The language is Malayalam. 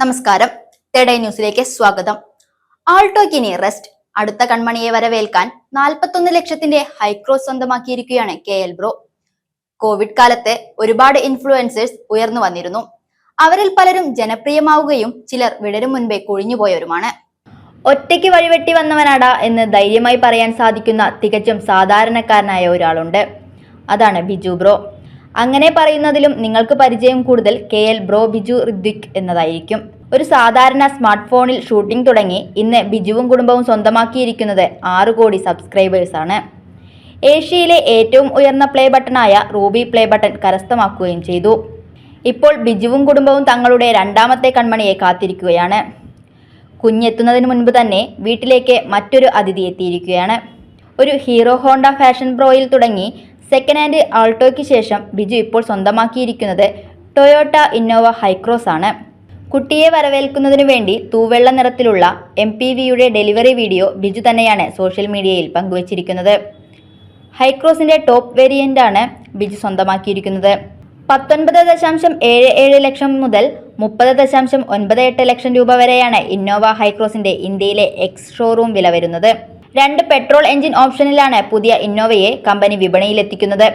നമസ്കാരം. തെഡൈ ന്യൂസിലേക്ക് സ്വാഗതം. ആൾട്ടോക്കിനി റെസ്റ്റ് അടുത്ത കൺമണിയെ വരവേൽക്കാൻ നാൽപ്പത്തൊന്ന് ലക്ഷത്തിന്റെ ഹൈക്രോസ് സ്വന്തമാക്കിയിരിക്കുകയാണ് കെ എൽ ബ്രോ. കോവിഡ് കാലത്ത് ഒരുപാട് ഇൻഫ്ലുവൻസേഴ്സ് ഉയർന്നു വന്നിരുന്നു. അവരിൽ പലരും ജനപ്രിയമാവുകയും ചിലർ വിടരും മുൻപേ കൊഴിഞ്ഞുപോയവരുമാണ്. ഒറ്റയ്ക്ക് വഴിവെട്ടി വന്നവനാടാ എന്ന് ധൈര്യമായി പറയാൻ സാധിക്കുന്ന തികച്ചും സാധാരണക്കാരനായ ഒരാളുണ്ട്. അതാണ് ബിജു ബ്രോ. അങ്ങനെ പറയുന്നതിലും നിങ്ങൾക്ക് പരിചയം കൂടുതൽ K L bro Biju Ridhwik എന്നതായിരിക്കും. ഒരു സാധാരണ സ്മാർട്ട് ഫോണിൽ ഷൂട്ടിംഗ് തുടങ്ങി ഇന്ന് ബിജുവും കുടുംബവും സ്വന്തമാക്കിയിരിക്കുന്നത് ആറ് കോടി സബ്സ്ക്രൈബേഴ്സാണ് ഏഷ്യയിലെ ഏറ്റവും ഉയർന്ന പ്ലേ ബട്ടണായ റൂബി പ്ലേ ബട്ടൺ കരസ്ഥമാക്കുകയും ചെയ്തു. ഇപ്പോൾ ബിജുവും കുടുംബവും തങ്ങളുടെ രണ്ടാമത്തെ കൺമണിയെ കാത്തിരിക്കുകയാണ്. കുഞ്ഞെത്തുന്നതിന് മുൻപ് തന്നെ വീട്ടിലേക്ക് മറ്റൊരു അതിഥി എത്തിയിരിക്കുകയാണ്. ഒരു ഹീറോ ഹോണ്ട ഫാഷൻ പ്രോയിൽ തുടങ്ങി സെക്കൻഡ് ഹാൻഡ് ആൾട്ടോയ്ക്ക് ശേഷം ബിജു ഇപ്പോൾ സ്വന്തമാക്കിയിരിക്കുന്നത് ടൊയോട്ട ഇന്നോവ ഹൈക്രോസ് ആണ്. കുട്ടിയെ വരവേൽക്കുന്നതിനു വേണ്ടി തൂവെള്ള നിറത്തിലുള്ള എം പി വിയുടെ ഡെലിവറി വീഡിയോ ബിജു തന്നെയാണ് സോഷ്യൽ മീഡിയയിൽ പങ്കുവച്ചിരിക്കുന്നത്. ഹൈക്രോസിന്റെ ടോപ്പ് വേരിയന്റ് ആണ് ബിജു സ്വന്തമാക്കിയിരിക്കുന്നത്. പത്തൊൻപത് ദശാംശം ഏഴ് ഏഴ് ലക്ഷം മുതൽ മുപ്പത് ദശാംശം ഒൻപത് എട്ട് ലക്ഷം രൂപ വരെയാണ് ഇന്നോവ ഹൈക്രോസിന്റെ ഇന്ത്യയിലെ എക്സ് ഷോറൂം വില വരുന്നത്. രണ്ട് പെട്രോൾ എഞ്ചിൻ ഓപ്ഷനിലാണ് പുതിയ ഇന്നോവയെ കമ്പനി വിപണിയിലെത്തിക്കുന്നത്.